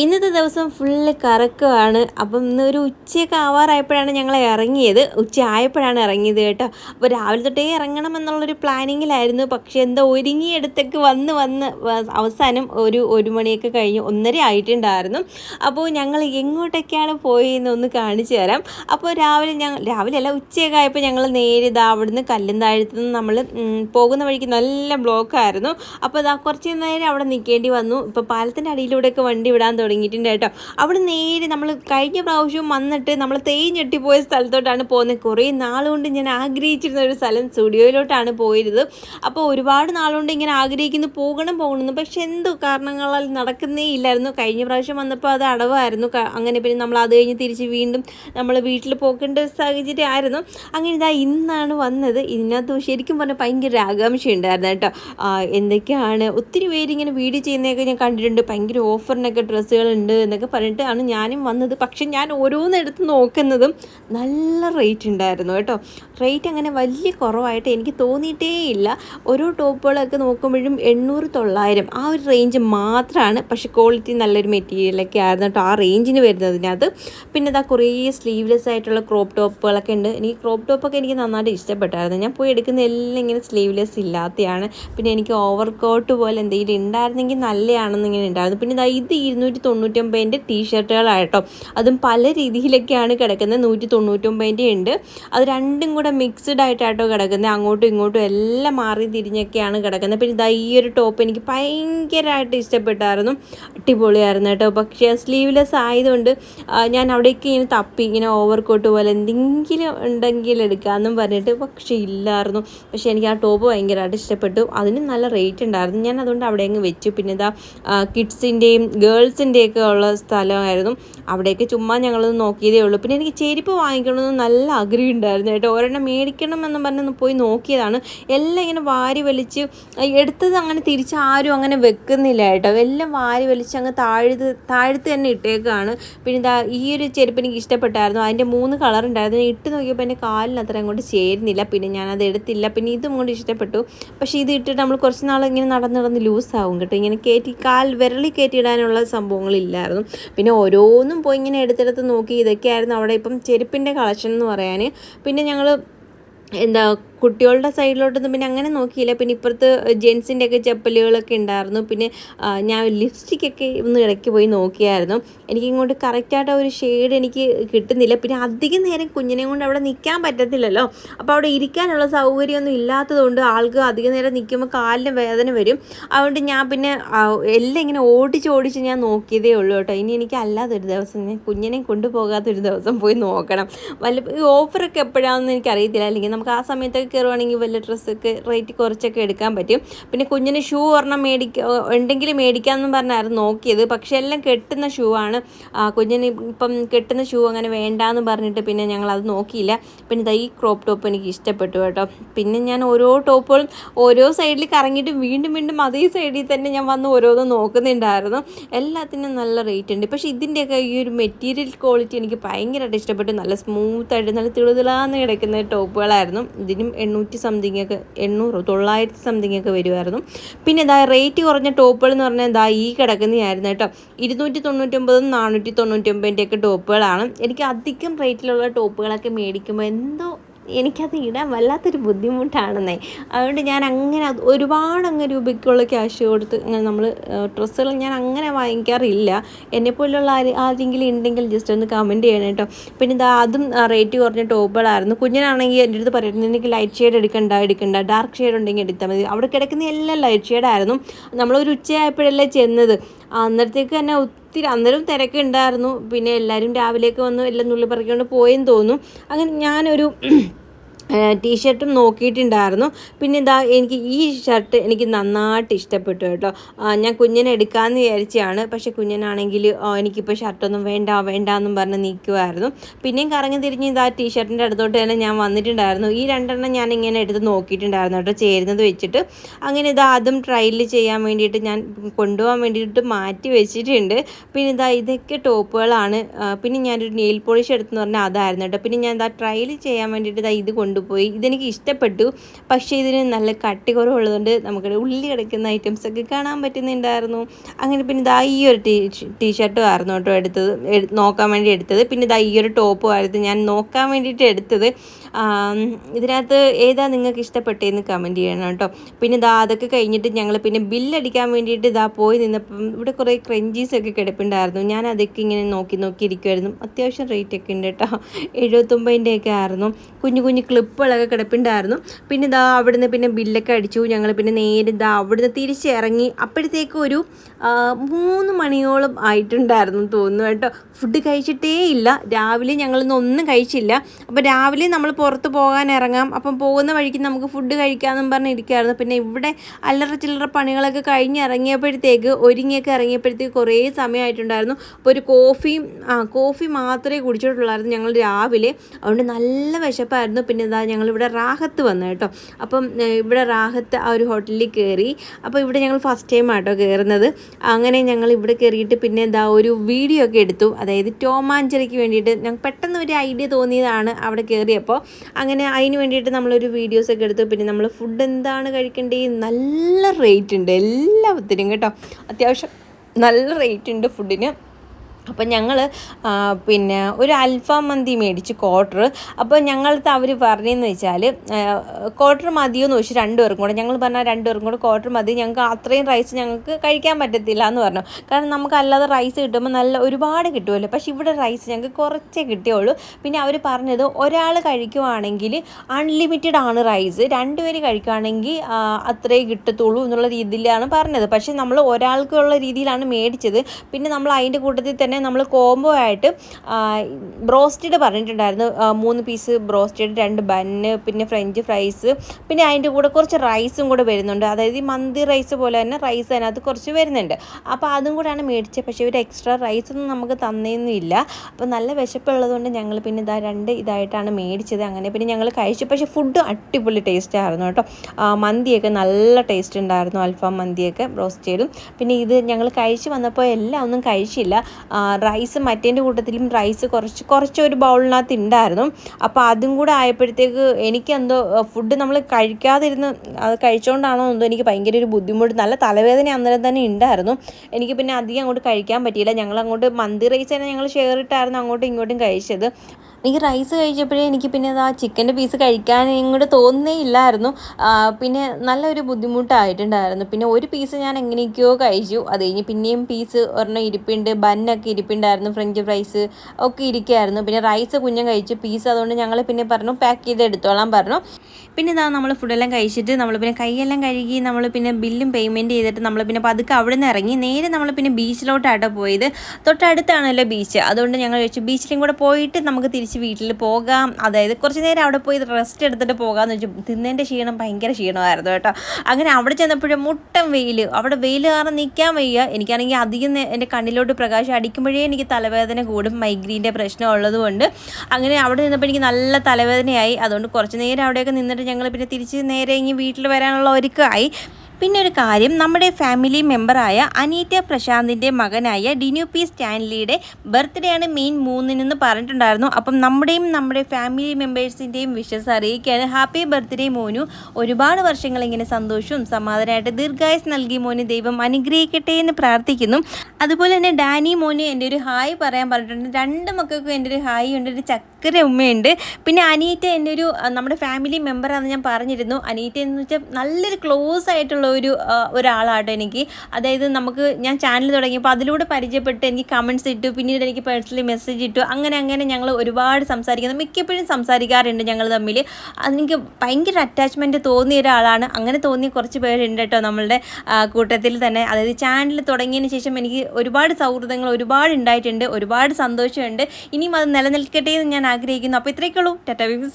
ഇന്നത്തെ ദിവസം ഫുള്ള് കറക്കമാണ്. അപ്പം ഇന്ന് ഒരു ഉച്ചയൊക്കെ ആവാറായപ്പോഴാണ് ഞങ്ങൾ ഇറങ്ങിയത്. ഉച്ച ആയപ്പോഴാണ് ഇറങ്ങിയത് കേട്ടോ. അപ്പോൾ രാവിലെ തൊട്ടേ ഇറങ്ങണം എന്നുള്ളൊരു പ്ലാനിങ്ങിലായിരുന്നു പക്ഷേ എന്തോ ഒരുങ്ങിയെടുത്തേക്ക് വന്ന് വന്ന് അവസാനം ഒരു ഒരു മണിയൊക്കെ കഴിഞ്ഞ് ഒന്നര ആയിട്ടുണ്ടായിരുന്നു. അപ്പോൾ ഞങ്ങൾ എങ്ങോട്ടൊക്കെയാണ് പോയെന്ന് ഒന്ന് കാണിച്ചു തരാം. അപ്പോൾ രാവിലെ ഞങ്ങൾ രാവിലെ അല്ല ഉച്ചയൊക്കെ ആയപ്പോൾ ഞങ്ങൾ നേരെ ഇതാ അവിടുന്ന് കല്ലും താഴത്തു നിന്ന് നമ്മൾ പോകുന്ന വഴിക്ക് നല്ല ബ്ലോക്കായിരുന്നു അപ്പോൾ ഇതാ കുറച്ച് നേരം അവിടെ നിൽക്കേണ്ടി വന്നു. ഇപ്പോൾ പാലത്തിന്റെ അടിയിലൂടെയൊക്കെ വണ്ടി വിടാൻ തുടങ്ങിയിട്ടുണ്ട് കേട്ടോ. അവിടെ നേരെ നമ്മൾ കഴിഞ്ഞ പ്രാവശ്യം വന്നിട്ട് നമ്മൾ തേഞ്ഞെട്ടി പോയ സ്ഥലത്തോട്ടാണ് പോകുന്നത്. കുറേ നാളുകൊണ്ട് ഞാൻ ആഗ്രഹിച്ചിരുന്ന ഒരു സ്ഥലം സ്റ്റുഡിയോയിലോട്ടാണ് പോയിരുന്നത്. അപ്പോൾ ഒരുപാട് നാളുകൊണ്ട് ഇങ്ങനെ ആഗ്രഹിക്കുന്നു പോകണം പോകണമെന്ന്. പക്ഷെ എന്തോ കാരണങ്ങളാൽ നടക്കുന്നേ ഇല്ലായിരുന്നു. കഴിഞ്ഞ പ്രാവശ്യം വന്നപ്പോൾ അത് അടവായിരുന്നു. അങ്ങനെ പിന്നെ നമ്മൾ അത് കഴിഞ്ഞ് തിരിച്ച് വീണ്ടും നമ്മൾ വീട്ടിൽ പോകേണ്ട ഒരു സാഹചര്യം ആയിരുന്നു. അങ്ങനെ ഇതാ ഇന്നാണ് വന്നത്. ഇതിനകത്ത് ശരിക്കും പറഞ്ഞാൽ ഭയങ്കര ആകാംക്ഷയുണ്ടായിരുന്നു കേട്ടോ. എന്തൊക്കെയാണ്? ഒത്തിരി പേര് ഇങ്ങനെ വീഡിയോ ചെയ്യുന്നതൊക്കെ ഞാൻ കണ്ടിട്ടുണ്ട്. ഭയങ്കര ഓഫറിനൊക്കെ ഡ്രസ്സുകളുണ്ട് എന്നൊക്കെ പറഞ്ഞിട്ടാണ് ഞാനും വന്നത്. പക്ഷെ ഞാൻ ഓരോന്നെടുത്ത് നോക്കുന്നതും നല്ല റേറ്റ് ഉണ്ടായിരുന്നു കേട്ടോ. റേറ്റ് അങ്ങനെ വലിയ കുറവായിട്ട് എനിക്ക് തോന്നിയിട്ടേ ഇല്ല ഓരോ ടോപ്പുകളൊക്കെ നോക്കുമ്പോഴും എണ്ണൂറ് തൊള്ളായിരം ആ ഒരു റേഞ്ച് മാത്രമാണ് പക്ഷേ ക്വാളിറ്റി നല്ലൊരു മെറ്റീരിയലൊക്കെ ആയിരുന്നു കേട്ടോ ആ റേഞ്ചിന് വരുന്നതിനകത്ത് പിന്നെ ഇതാ കുറേ സ്ലീവ്ലെസ് ആയിട്ടുള്ള ക്രോപ്പ് ടോപ്പുകളൊക്കെ ഉണ്ട്. എനിക്ക് ക്രോപ്പ് ടോപ്പൊക്കെ എനിക്ക് നന്നായിട്ട് ഇഷ്ടപ്പെട്ടായിരുന്നു. ഞാൻ പോയി എടുക്കുന്ന എല്ലാം ഇങ്ങനെ സ്ലീവ്ലെസ് ഇല്ലാത്തതാണ് പിന്നെ എനിക്ക് ഓവർ കോട്ട് പോലെ എന്തെങ്കിലും ഉണ്ടായിരുന്നെങ്കിൽ നല്ലതാണെന്ന് ഇങ്ങനെ ഉണ്ടായിരുന്നു. പിന്നെ ഇതാ ഇത് ഇരുന്നൂറ്റി തൊണ്ണൂറ്റൊമ്പതിന്റെ ടീഷർട്ടുകളായിട്ടോ അതും പല രീതിയിലൊക്കെയാണ് കിടക്കുന്നത്. നൂറ്റി തൊണ്ണൂറ്റൊമ്പതിന്റെ ഉണ്ട്. അത് രണ്ടും കൂടെ മിക്സ്ഡ് ആയിട്ടാട്ടോ കിടക്കുന്നത് അങ്ങോട്ടും ഇങ്ങോട്ടും എല്ലാം മാറി തിരിഞ്ഞൊക്കെയാണ് കിടക്കുന്നത് പിന്നെ ഇതാ ഈ ഒരു ടോപ്പ് എനിക്ക് ഭയങ്കരമായിട്ട് ഇഷ്ടപ്പെട്ടായിരുന്നു. അടിപൊളിയായിരുന്നു കേട്ടോ. പക്ഷേ സ്ലീവ്ലെസ് ആയതുകൊണ്ട് ഞാൻ അവിടേക്ക് ഇങ്ങനെ തപ്പി ഇങ്ങനെ ഓവർ കോട്ട് പോലെ എന്തെങ്കിലും ഉണ്ടെങ്കിൽ എടുക്കാമെന്നും പറഞ്ഞിട്ട് പക്ഷേ ഇല്ലായിരുന്നു. പക്ഷേ എനിക്ക് ആ ടോപ്പ് ഭയങ്കരമായിട്ട് ഇഷ്ടപ്പെട്ടു. അതിന് നല്ല റേറ്റ് ഉണ്ടായിരുന്നു. ഞാൻ അതുകൊണ്ട് അവിടെ അങ്ങ് വെച്ചു. പിന്നെ ഇതാ കിഡ്സിന്റെയും ഗേൾസിന്റെയൊക്കെ ഉള്ള സ്ഥലമായിരുന്നു. അവിടേക്ക് ചുമ്മാ ഞങ്ങളൊന്ന് നോക്കിയതേ ഉള്ളൂ. പിന്നെ എനിക്ക് ചെരുപ്പ് വാങ്ങിക്കണമെന്ന് നല്ല ആഗ്രഹം ഉണ്ടായിരുന്നു കേട്ടോ. ഒരെണ്ണം മേടിക്കണം എന്ന് പറഞ്ഞൊന്ന് പോയി നോക്കിയതാണ്. എല്ലാം ഇങ്ങനെ വാരി വലിച്ച് എടുത്തത് അങ്ങനെ തിരിച്ച് ആരും അങ്ങനെ വെക്കുന്നില്ല കേട്ടോ. എല്ലാം വാരി വലിച്ച് അങ്ങ് താഴ്ത്ത് താഴ്ത്ത് തന്നെ ഇട്ടേക്കാണ്. പിന്നെ ഇതാ ഈ ഒരു ചെരുപ്പ് എനിക്ക് ഇഷ്ടപ്പെട്ടായിരുന്നു. അതിന്റെ മൂന്ന് കളർ ഉണ്ടായിരുന്നു. ഇട്ട് നോക്കിയപ്പോൾ എന്റെ കാലിന് അത്ര അങ്ങോട്ട് ചേരുന്നില്ല. പിന്നെ ഞാനത് എടുത്തില്ല. പിന്നെ ഇതും കൂടി ഇഷ്ടപ്പെട്ടു. പക്ഷേ ഇത് ഇട്ടിട്ട് നമ്മൾ കുറച്ച് നാൾ ഇങ്ങനെ നടന്ന് നടന്ന് ലൂസാവും കേട്ടോ. ഇങ്ങനെ കയറ്റി കാൽ വിരളി കയറ്റിയിടാനുള്ള സംഭവങ്ങളില്ലായിരുന്നു. പിന്നെ ഓരോന്നും പോയി ഇങ്ങനെ എടുത്തെടുത്ത് നോക്കി. ഇതൊക്കെയായിരുന്നു അവിടെ ഇപ്പം ചെരുപ്പിന്റെ കളക്ഷൻ എന്ന് പറയാൻ. പിന്നെ ഞങ്ങൾ എന്താ കുട്ടികളുടെ സൈഡിലോട്ടൊന്നും പിന്നെ അങ്ങനെ നോക്കിയില്ല. പിന്നെ ഇപ്പുറത്ത് ജെൻസിന്റെ ഒക്കെ ചെപ്പലുകളൊക്കെ ഉണ്ടായിരുന്നു. പിന്നെ ഞാൻ ലിപ്സ്റ്റിക്കൊക്കെ ഒന്ന് ഇടയ്ക്ക് പോയി നോക്കിയായിരുന്നു. എനിക്ക് ഇങ്ങോട്ട് കറക്റ്റായിട്ട് ഒരു ഷെയ്ഡ് എനിക്ക് കിട്ടുന്നില്ല. പിന്നെ അധികം നേരം കുഞ്ഞിനെ കൊണ്ട് അവിടെ നിൽക്കാൻ പറ്റത്തില്ലല്ലോ. അപ്പോൾ അവിടെ ഇരിക്കാനുള്ള സൗകര്യമൊന്നും ഇല്ലാത്തതുകൊണ്ട് ആൾക്ക് അധികം നേരം നിൽക്കുമ്പോൾ കാലിന് വേദന വരും. അതുകൊണ്ട് ഞാൻ പിന്നെ എല്ലാം ഇങ്ങനെ ഓടിച്ച് ഓടിച്ച് ഞാൻ നോക്കിയതേ ഉള്ളൂ കേട്ടോ. ഇനി എനിക്ക് അല്ലാതെ ഒരു ദിവസം ഞാൻ കുഞ്ഞിനെ കൊണ്ടുപോകാത്തൊരു ദിവസം പോയി നോക്കണം. വല്ല ഈ ഓഫറൊക്കെ എപ്പോഴാണെന്ന് എനിക്കറിയത്തില്ല. അല്ലെങ്കിൽ നമുക്ക് ആ സമയത്തൊക്കെ കയറുവാണെങ്കിൽ വല്ല ഡ്രസ്സൊക്കെ റേറ്റ് കുറച്ചൊക്കെ എടുക്കാൻ പറ്റും. പിന്നെ കുഞ്ഞിന് ഷൂ ഒരെണ്ണം മേടിക്ക ഉണ്ടെങ്കിൽ മേടിക്കാമെന്നും പറഞ്ഞായിരുന്നു നോക്കിയത്. പക്ഷെ എല്ലാം കെട്ടുന്ന ഷൂ ആണ്. കുഞ്ഞിന് ഇപ്പം കെട്ടുന്ന ഷൂ അങ്ങനെ വേണ്ടാന്ന് പറഞ്ഞിട്ട് പിന്നെ ഞങ്ങൾ അത് നോക്കിയില്ല. പിന്നെ ഈ ക്രോപ്പ് ടോപ്പ് എനിക്ക് ഇഷ്ടപ്പെട്ടു കേട്ടോ. പിന്നെ ഞാൻ ഓരോ ടോപ്പുകളും ഓരോ സൈഡിൽ കറങ്ങിയിട്ട് വീണ്ടും വീണ്ടും അതേ സൈഡിൽ തന്നെ ഞാൻ വന്ന് ഓരോന്നും നോക്കുന്നുണ്ടായിരുന്നു. എല്ലാത്തിനും നല്ല റേറ്റ് ഉണ്ട്. പക്ഷേ ഇതിന്റെയൊക്കെ ഈ ഒരു മെറ്റീരിയൽ ക്വാളിറ്റി എനിക്ക് ഭയങ്കരമായിട്ട് ഇഷ്ടപ്പെട്ടു. നല്ല സ്മൂത്തായിട്ട് നല്ല തിളുതിളാന്ന് കിടക്കുന്ന ടോപ്പുകളായിരുന്നു. ഇതിനും എണ്ണൂറ്റി സംതിങ് ഒക്കെ എണ്ണൂറ് തൊള്ളായിരത്തി സംതിങ് ഒക്കെ വരുമായിരുന്നു പിന്നെ ഇതാ റേറ്റ് കുറഞ്ഞ ടോപ്പുകൾ എന്ന് പറഞ്ഞാൽ ഇതാ ഈ കിടക്കുന്നതായിരുന്നു കേട്ടോ. ഇരുന്നൂറ്റി തൊണ്ണൂറ്റൊമ്പതും നാനൂറ്റി തൊണ്ണൂറ്റൊമ്പതിന്റെ ഒക്കെ ടോപ്പുകളാണ്. എനിക്ക് അധികം റേറ്റിലുള്ള ടോപ്പുകളൊക്കെ മേടിക്കുമ്പോൾ എന്തോ എനിക്കത് ഇടാൻ വല്ലാത്തൊരു ബുദ്ധിമുട്ടാണെന്നേ. അതുകൊണ്ട് ഞാൻ അങ്ങനെ ഒരുപാട് അങ്ങ് രൂപയ്ക്കുള്ള ക്യാഷ് കൊടുത്ത് അങ്ങനെ നമ്മൾ ഡ്രസ്സുകൾ ഞാൻ അങ്ങനെ വാങ്ങിക്കാറില്ല. എന്നെപ്പോലുള്ള ആര് ആരെങ്കിലും ഉണ്ടെങ്കിൽ ജസ്റ്റ് ഒന്ന് കമന്റ് ചെയ്യണം കേട്ടോ. പിന്നെ ഇതാ അതും റേറ്റ് കുറഞ്ഞ ടോപ്പുകളായിരുന്നു കുഞ്ഞിനാണെങ്കിൽ എന്റെ അടുത്ത് പറയുന്നത് എനിക്ക് ലൈറ്റ് ഷെയ്ഡ് എടുക്കണ്ട എടുക്കണ്ട. ഡാർക്ക് ഷെയ്ഡ് ഉണ്ടെങ്കിൽ എടുത്താൽ മതി. അവിടെ കിടക്കുന്ന എല്ലാം ലൈറ്റ് ഷെയ്ഡായിരുന്നു നമ്മളൊരു ഉച്ചയായപ്പോഴല്ലേ ചെന്നത്. അന്നേരത്തേക്ക് തന്നെ ഒത്തിരി അന്നേരം തിരക്കുണ്ടായിരുന്നു പിന്നെ എല്ലാവരും രാവിലെയൊക്കെ വന്ന് എല്ലാം നുള്ളി പറിക്കൊണ്ട് പോയെന്ന് തോന്നുന്നു. അങ്ങനെ ഞാനൊരു ടീഷർട്ടും നോക്കിയിട്ടുണ്ടായിരുന്നു. പിന്നെ ഇതാ എനിക്ക് ഈ ഷർട്ട് എനിക്ക് നന്നായിട്ട് ഇഷ്ടപ്പെട്ടു കേട്ടോ. ഞാൻ കുഞ്ഞിനെ എടുക്കാമെന്ന് വിചാരിച്ചതാണ് പക്ഷേ കുഞ്ഞിനാണെങ്കിൽ എനിക്കിപ്പോൾ ഷർട്ടൊന്നും വേണ്ട വേണ്ട എന്നും പറഞ്ഞ് നിൽക്കുമായിരുന്നു പിന്നെയും കറങ്ങി തിരിഞ്ഞ് ഇതാ ടീഷർട്ടിന്റെ അടുത്തോട്ട് തന്നെ ഞാൻ വന്നിട്ടുണ്ടായിരുന്നു. ഈ രണ്ടെണ്ണം ഞാൻ ഇങ്ങനെ എടുത്ത് നോക്കിയിട്ടുണ്ടായിരുന്നു കേട്ടോ ചേരുന്നത് വെച്ചിട്ട്. അങ്ങനെ ഇതാ അതും ട്രയൽ ചെയ്യാൻ വേണ്ടിയിട്ട് ഞാൻ കൊണ്ടുപോകാൻ വേണ്ടിയിട്ട് മാറ്റി വെച്ചിട്ടുണ്ട്. പിന്നെ ഇതാ ഇതൊക്കെ ടോപ്പുകളാണ്. പിന്നെ ഞാനൊരു നെയിൽ പോളിഷ് എടുത്തെന്ന് പറഞ്ഞാൽ അതായിരുന്നു കേട്ടോ. പിന്നെ ഞാൻ ഇതാ ട്രയൽ ചെയ്യാൻ വേണ്ടിയിട്ട് ഇതാ ഇത് കൊണ്ടുപോയി. ഇതെനിക്ക് ഇഷ്ടപ്പെട്ടു. പക്ഷേ ഇതിന് നല്ല കട്ടി കുറവുള്ളതുകൊണ്ട് നമുക്ക് ഉള്ളി കിടക്കുന്ന ഐറ്റംസ് ഒക്കെ കാണാൻ പറ്റുന്നുണ്ടായിരുന്നു. അങ്ങനെ പിന്നെ ഇതാ ഈ ഒരു ടീ ടീഷർട്ടും ആയിരുന്നു കേട്ടോ എടുത്തത്. എട്- നോക്കാൻ വേണ്ടി എടുത്തത്. പിന്നെ ഇതാ ഈ ഒരു ടോപ്പും ആയിരുന്നു ഞാൻ നോക്കാൻ വേണ്ടിയിട്ട് എടുത്തത്. ഇതിനകത്ത് ഏതാ നിങ്ങൾക്ക് ഇഷ്ടപ്പെട്ടതെന്ന് കമന്റ് ചെയ്യണം കേട്ടോ. പിന്നെ ഇതാ അതൊക്കെ കഴിഞ്ഞിട്ട് ഞങ്ങൾ പിന്നെ ബില്ലടിക്കാൻ വേണ്ടിയിട്ട് ഇതാ പോയി നിന്നപ്പം ഇവിടെ കുറേ ക്രഞ്ചീസ് ഒക്കെ കിടപ്പുണ്ടായിരുന്നു. ഞാൻ അതൊക്കെ ഇങ്ങനെ നോക്കി നോക്കി ഇരിക്കുമായിരുന്നു അത്യാവശ്യം റേറ്റ് ഒക്കെ ഉണ്ട് കേട്ടോ. എഴുപത്തൊമ്പതിന്റെ ഒക്കെ ആയിരുന്നു. കുഞ്ഞു കുഞ്ഞു ക്ലിപ്പുകളൊക്കെ കിടപ്പുണ്ടായിരുന്നു. പിന്നെ ഇതാ അവിടുന്ന് പിന്നെ ബില്ലൊക്കെ അടിച്ചു. ഞങ്ങൾ പിന്നെ നേരെ ഇതാ അവിടുന്ന് തിരിച്ചിറങ്ങി അപ്പോഴത്തേക്കും ഒരു മൂന്ന് മണിയോളം ആയിട്ടുണ്ടായിരുന്നു തോന്നുന്നു കേട്ടോ. ഫുഡ് കഴിച്ചിട്ടേ ഇല്ല. രാവിലെ ഞങ്ങളൊന്നും ഒന്നും കഴിച്ചില്ല. അപ്പോൾ രാവിലെ നമ്മൾ പുറത്ത് പോകാൻ ഇറങ്ങാം. അപ്പം പോകുന്ന വഴിക്ക് നമുക്ക് ഫുഡ് കഴിക്കാമെന്നും പറഞ്ഞ് ഇരിക്കുകയായിരുന്നു പിന്നെ ഇവിടെ അല്ലറ ചില്ലറ പണികളൊക്കെ കഴിഞ്ഞ് ഇറങ്ങിയപ്പോഴത്തേക്ക് ഒരുങ്ങിയൊക്കെ ഇറങ്ങിയപ്പോഴത്തേക്ക് കുറേ സമയമായിട്ടുണ്ടായിരുന്നു. അപ്പോൾ ഒരു കോഫിയും ആ കോഫി മാത്രമേ കുടിച്ചിട്ടുള്ളായിരുന്നു ഞങ്ങൾ രാവിലെ. അതുകൊണ്ട് നല്ല വിശപ്പായിരുന്നു. പിന്നെ ഞങ്ങളിവിടെ റാഹത്ത് വന്നു കേട്ടോ. അപ്പം ഇവിടെ റാഹത്ത് ആ ഒരു ഹോട്ടലിൽ കയറി. അപ്പോൾ ഇവിടെ ഞങ്ങൾ ഫസ്റ്റ് ടൈം ആട്ടോ കയറുന്നത്. അങ്ങനെ ഞങ്ങൾ ഇവിടെ കയറിയിട്ട് പിന്നെ എന്താ ഒരു വീഡിയോ ഒക്കെ എടുത്തു. അതായത് ടോമാഞ്ചറിക്ക് വേണ്ടിയിട്ട് ഞങ്ങൾക്ക് പെട്ടെന്ന് ഒരു ഐഡിയ തോന്നിയതാണ് അവിടെ കയറിയപ്പോൾ. അങ്ങനെ അതിന് വേണ്ടിയിട്ട് നമ്മളൊരു വീഡിയോസ് ഒക്കെ എടുത്തു. പിന്നെ നമ്മൾ ഫുഡ് എന്താണ് കഴിക്കേണ്ടത് നല്ല റേറ്റ് ഉണ്ട് എല്ലാത്തിനും കേട്ടോ. അത്യാവശ്യം നല്ല റേറ്റ് ഉണ്ട് ഫുഡിന് അപ്പം ഞങ്ങൾ പിന്നെ ഒരു അൽഫാം മന്തി മേടിച്ച് ക്വാർട്ടർ അപ്പോൾ ഞങ്ങളടുത്ത് അവർ പറഞ്ഞതെന്ന് വെച്ചാൽ ക്വാർട്ടർ മതിയെന്ന് ചോദിച്ചു രണ്ട് പേർക്കും കൂടെ. ഞങ്ങൾ പറഞ്ഞാൽ രണ്ട് പേർക്കും കൂടെ ക്വാർട്ടർ മതി. ഞങ്ങൾക്ക് അത്രയും റൈസ് ഞങ്ങൾക്ക് കഴിക്കാൻ പറ്റത്തില്ല എന്ന് പറഞ്ഞു. കാരണം നമുക്ക് അല്ലാതെ റൈസ് കിട്ടുമ്പോൾ നല്ല ഒരുപാട് കിട്ടുമല്ലോ പക്ഷേ ഇവിടെ റൈസ് ഞങ്ങൾക്ക് കുറച്ചേ കിട്ടിയുള്ളൂ. പിന്നെ അവർ പറഞ്ഞത് ഒരാൾ കഴിക്കുവാണെങ്കിൽ അൺലിമിറ്റഡ് ആണ് റൈസ് രണ്ടുപേര് കഴിക്കുകയാണെങ്കിൽ അത്രേ കിട്ടത്തുള്ളൂ എന്നുള്ള രീതിയിലാണ് പറഞ്ഞത്. പക്ഷേ നമ്മൾ ഒരാൾക്കുള്ള രീതിയിലാണ് മേടിച്ചത്. പിന്നെ നമ്മൾ അതിന്റെ കൂട്ടത്തിൽ തന്നെ നമ്മൾ കോംബോ ആയിട്ട് ബ്രോസ്റ്റഡ് പറഞ്ഞിട്ടുണ്ടായിരുന്നു. മൂന്ന് പീസ് ബ്രോസ്റ്റഡ് രണ്ട് ബന്ന് പിന്നെ ഫ്രഞ്ച് ഫ്രൈസ് പിന്നെ അതിന്റെ കൂടെ കുറച്ച് റൈസും കൂടെ വരുന്നുണ്ട്. അതായത് ഈ മന്തി റൈസ് പോലെ തന്നെ റൈസ് അതിനകത്ത് കുറച്ച് വരുന്നുണ്ട്. അപ്പോൾ അതും കൂടെയാണ് മേടിച്ചത്. പക്ഷേ ഒരു എക്സ്ട്രാ റൈസ് ഒന്നും നമുക്ക് തന്നേന്നുമില്ല. അപ്പോൾ നല്ല വിശപ്പുള്ളതുകൊണ്ട് ഞങ്ങൾ പിന്നെ ഇതാ രണ്ട് ഇതായിട്ടാണ് മേടിച്ചത്. അങ്ങനെ പിന്നെ ഞങ്ങൾ കഴിച്ചു. പക്ഷേ ഫുഡ് അടിപൊളി ടേസ്റ്റ് ആയിരുന്നു കേട്ടോ. മന്തിയൊക്കെ നല്ല ടേസ്റ്റ് ഉണ്ടായിരുന്നു. അൽഫാം മന്തിയൊക്കെ ബ്രോസ്റ്റേഡും. പിന്നെ ഇത് ഞങ്ങൾ കഴിച്ചു വന്നപ്പോൾ എല്ലാം ഒന്നും കഴിച്ചില്ല. റൈസ് മറ്റേന്റെ കൂട്ടത്തിലും റൈസ് കുറച്ച് കുറച്ചൊരു ബൗളിനകത്ത് ഉണ്ടായിരുന്നു അപ്പോൾ അതും കൂടെ ആയപ്പോഴത്തേക്ക് എനിക്കെന്തോ ഫുഡ് നമ്മൾ കഴിക്കാതിരുന്ന് അത് കഴിച്ചുകൊണ്ടാണോ എന്തോ എനിക്ക് ഭയങ്കര ഒരു ബുദ്ധിമുട്ട് നല്ല തലവേദന അന്നേരം തന്നെ ഉണ്ടായിരുന്നു എനിക്ക് പിന്നെ അധികം അങ്ങോട്ട് കഴിക്കാൻ പറ്റിയില്ല. ഞങ്ങൾ അങ്ങോട്ട് മന്തി റൈസ് തന്നെ ഞങ്ങൾ ഷെയർ ഇട്ടായിരുന്നു അങ്ങോട്ടും ഇങ്ങോട്ടും കഴിച്ചത്. എനിക്ക് റൈസ് കഴിച്ചപ്പോഴേ എനിക്ക് പിന്നെ ആ ചിക്കന്റെ പീസ് കഴിക്കാൻ ഇങ്ങോട്ട് തോന്നുന്നേ ഇല്ലായിരുന്നു. പിന്നെ നല്ലൊരു ബുദ്ധിമുട്ടായിട്ടുണ്ടായിരുന്നു. പിന്നെ ഒരു പീസ് ഞാൻ എങ്ങനെയൊക്കെയോ കഴിച്ചു. അത് കഴിഞ്ഞ് പിന്നെയും പീസ് ഒരെണ്ണം ഇരിപ്പുണ്ട്. ബന്നൊക്കെ ഇരിപ്പുണ്ടായിരുന്നു. ഫ്രഞ്ച് ഫ്രൈസ് ഒക്കെ ഇരിക്കുകയായിരുന്നു പിന്നെ റൈസ് കുഞ്ഞും കഴിച്ചു. പീസ് അതുകൊണ്ട് ഞങ്ങൾ പിന്നെ പറഞ്ഞു പാക്ക് ചെയ്ത് എടുത്തോളാൻ പറഞ്ഞു. പിന്നെ ഇതാ നമ്മൾ ഫുഡെല്ലാം കഴിച്ചിട്ട് നമ്മൾ പിന്നെ കൈയെല്ലാം കഴുകി നമ്മൾ പിന്നെ ബില്ലും പേയ്മെന്റ് ചെയ്തിട്ട് നമ്മൾ പിന്നെ പതുക്കെ അവിടെ നിന്ന് ഇറങ്ങി. നേരെ നമ്മൾ പിന്നെ ബീച്ചിലോട്ടാട്ടോ പോയത്. തൊട്ടടുത്താണല്ലോ ബീച്ച് അതുകൊണ്ട് ഞങ്ങൾ ചോദിച്ചു ബീച്ചിലും കൂടെ പോയിട്ട് നമുക്ക് തിരിച്ച് വീട്ടിൽ പോകാം. അതായത് കുറച്ച് നേരം അവിടെ പോയി റെസ്റ്റ് എടുത്തിട്ട് പോകാമെന്ന് വെച്ചു തിന്നതിന്റെ ക്ഷീണം ഭയങ്കര ക്ഷീണമായിരുന്നു കേട്ടോ. അങ്ങനെ അവിടെ ചെന്നപ്പോഴും മുട്ടം വെയിൽ അവിടെ വെയിൽ കാരണം നിൽക്കാൻ വയ്യ. എനിക്കാണെങ്കിൽ അധികം എന്റെ കണ്ണിലോട്ട് പ്രകാശം അടിക്കുമ്പോഴേ എനിക്ക് തലവേദന കൂടും. മൈഗ്രീന്റെ പ്രശ്നം ഉള്ളതുകൊണ്ട്. അങ്ങനെ അവിടെ നിന്നപ്പോൾ എനിക്ക് നല്ല തലവേദനയായി. അതുകൊണ്ട് കുറച്ച് നേരം അവിടെയൊക്കെ നിന്നിട്ട് ഞങ്ങൾ പിന്നെ തിരിച്ച് നേരെ ഇനി വീട്ടിൽ വരാനുള്ള ഒരുക്കമായി പിന്നെ ഒരു കാര്യം നമ്മുടെ ഫാമിലി മെമ്പറായ അനീറ്റ പ്രശാന്തിന്റെ മകനായ ഡിനു പി സ്റ്റാൻലിയുടെ ബർത്ത്ഡേ ആണ് മെയിൻ മൂന്നിനെന്ന് പറഞ്ഞിട്ടുണ്ടായിരുന്നു. അപ്പം നമ്മുടെയും നമ്മുടെ ഫാമിലി മെമ്പേഴ്സിന്റെയും വിഷസ് അറിയിക്കുകയാണ്. ഹാപ്പി ബർത്ത്ഡേ മോനു. ഒരുപാട് വർഷങ്ങൾ ഇങ്ങനെ സന്തോഷവും സമാധാനമായിട്ട് ദീർഘായുസ് നൽകി മോന് ദൈവം അനുഗ്രഹിക്കട്ടെ എന്ന് പ്രാർത്ഥിക്കുന്നു. അതുപോലെ തന്നെ ഡാനി മോന് എന്റെ ഒരു ഹായ് പറയാൻ പറഞ്ഞിട്ടുണ്ട്. രണ്ട് മക്കൾക്കും എന്റെ ഒരു ഹായ് ഉണ്ട് ഒരു ചക്കര ഉമ്മയുണ്ട്. പിന്നെ അനീറ്റ എന്റെ ഒരു നമ്മുടെ ഫാമിലി മെമ്പറാണെന്ന് ഞാൻ പറഞ്ഞിരുന്നു. അനീറ്റ എന്ന് വെച്ചാൽ നല്ലൊരു ക്ലോസ് ആയിട്ടുള്ള ഒരു ഒരാളാട്ടോ എനിക്ക്. അതായത് നമുക്ക് ഞാൻ ചാനൽ തുടങ്ങിയപ്പോൾ അതിലൂടെ പരിചയപ്പെട്ട് എനിക്ക് കമൻസ് ഇട്ടു പിന്നീട് എനിക്ക് പേഴ്സണലി മെസ്സേജ് ഇട്ടു. അങ്ങനെ അങ്ങനെ ഞങ്ങൾ ഒരുപാട് സംസാരിക്കുന്നു. മിക്കപ്പോഴും സംസാരിക്കാറുണ്ട് ഞങ്ങൾ തമ്മിൽ എനിക്ക് ഭയങ്കര അറ്റാച്ച്മെന്റ് തോന്നിയ ഒരാളാണ്. അങ്ങനെ തോന്നിയ കുറച്ച് പേരുണ്ട് കേട്ടോ നമ്മളുടെ കൂട്ടത്തിൽ തന്നെ. അതായത് ചാനൽ തുടങ്ങിയതിന് ശേഷം എനിക്ക് ഒരുപാട് സൗഹൃദങ്ങൾ ഒരുപാട് ഉണ്ടായിട്ടുണ്ട് ഒരുപാട് സന്തോഷമുണ്ട്. ഇനിയും അത് നിലനിൽക്കട്ടെ എന്ന് ഞാൻ ആഗ്രഹിക്കുന്നു. അപ്പോൾ ഇത്രയൊക്കെ ഉള്ളൂ. ടാറ്റ ബി